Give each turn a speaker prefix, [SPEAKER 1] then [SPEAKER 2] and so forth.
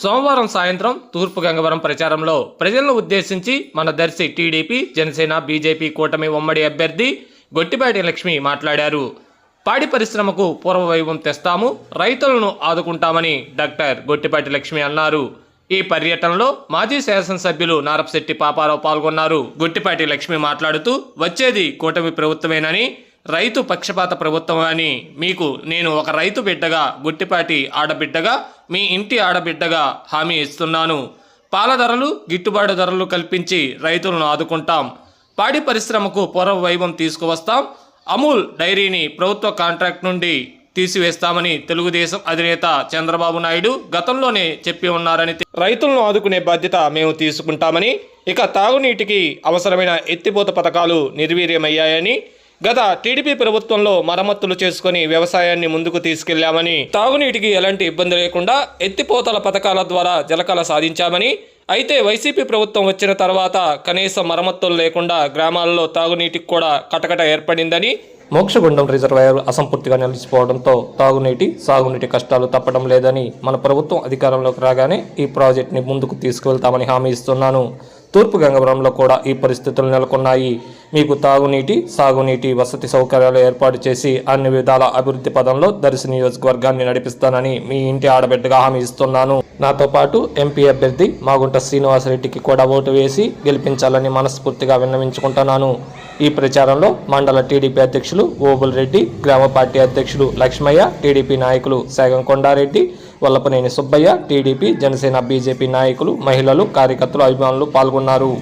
[SPEAKER 1] సోమవారం సాయంత్రం తూర్పు గంగవరం ప్రచారంలో ప్రజలను ఉద్దేశించి మన దర్శి టీడీపీ జనసేన బీజేపీ కూటమి ఉమ్మడి అభ్యర్థి గొట్టిపాటి లక్ష్మి మాట్లాడారు. పాడి పరిశ్రమకు పూర్వవైభవం తెస్తాము రైతులను ఆదుకుంటామని డాక్టర్ గొట్టిపాటి లక్ష్మి అన్నారు. ఈ పర్యటనలో మాజీ శాసనసభ్యులు నారపశెట్టి పాపారావు పాల్గొన్నారు. గొట్టిపాటి లక్ష్మి మాట్లాడుతూ వచ్చేది కూటమి ప్రభుత్వమేనని రైతు పక్షపాత ప్రభుత్వం అని మీకు నేను ఒక రైతు బిడ్డగా గుట్టిపాటి ఆడబిడ్డగా మీ ఇంటి ఆడబిడ్డగా హామీ ఇస్తున్నాను. పాల ధరలు గిట్టుబాటు ధరలు కల్పించి రైతులను ఆదుకుంటాం. పాడి పరిశ్రమకు పూర్వ వైభవం తీసుకువస్తాం. అమూల్ డైరీని ప్రభుత్వ కాంట్రాక్ట్ నుండి తీసివేస్తామని తెలుగుదేశం అధినేత చంద్రబాబు నాయుడు గతంలోనే చెప్పి ఉన్నారని రైతులను ఆదుకునే బాధ్యత మేము తీసుకుంటామని ఇక తాగునీటికి అవసరమైన ఎత్తిపోత పథకాలు నిర్వీర్యమయ్యాయని గత టీడీపీ ప్రభుత్వంలో మరమ్మతులు చేసుకుని వ్యవసాయాన్ని ముందుకు తీసుకెళ్ళామని తాగునీటికి ఎలాంటి ఇబ్బంది లేకుండా ఎత్తిపోతల పథకాల ద్వారా జలకళ సాధించామని అయితే వైసీపీ ప్రభుత్వం వచ్చిన తర్వాత కనీస మరమ్మతులు లేకుండా గ్రామాల్లో తాగునీటికి కూడా కటకట ఏర్పడిందని మోక్షగుండం రిజర్వాయర్ అసంపూర్తిగా నిలిచిపోవడంతో తాగునీటి సాగునీటి కష్టాలు తప్పడం లేదని మన ప్రభుత్వం అధికారంలోకి రాగానే ఈ ప్రాజెక్ట్ని ముందుకు తీసుకువెళ్తామని హామీ ఇస్తున్నాను. తూర్పు గంగవరంలో కూడా ఈ పరిస్థితులు నెలకొన్నాయి. మీకు తాగునీటి సాగునీటి వసతి సౌకర్యాలు ఏర్పాటు చేసి అన్ని విధాల అభివృద్ధి పదంలో దర్శి నియోజకవర్గాన్ని నడిపిస్తానని మీ ఇంటి ఆడబిడ్డగా హామీ ఇస్తున్నాను. నాతో పాటు ఎంపీ అభ్యర్థి మాగుంట శ్రీనివాసరెడ్డికి కూడా ఓటు వేసి గెలిపించాలని మనస్ఫూర్తిగా విన్నవించుకుంటున్నాను. ఈ ప్రచారంలో మండల టీడీపీ అధ్యక్షులు ఓబుల్ రెడ్డి గ్రామ పార్టీ అధ్యక్షులు లక్ష్మయ్య టీడీపీ నాయకులు సేగం కొండారెడ్డి వల్లపనేని సుబ్బయ్య టీడీపీ జనసేన బీజేపీ నాయకులు మహిళలు కార్యకర్తలు అభిమానులు పాల్గొన్నారు.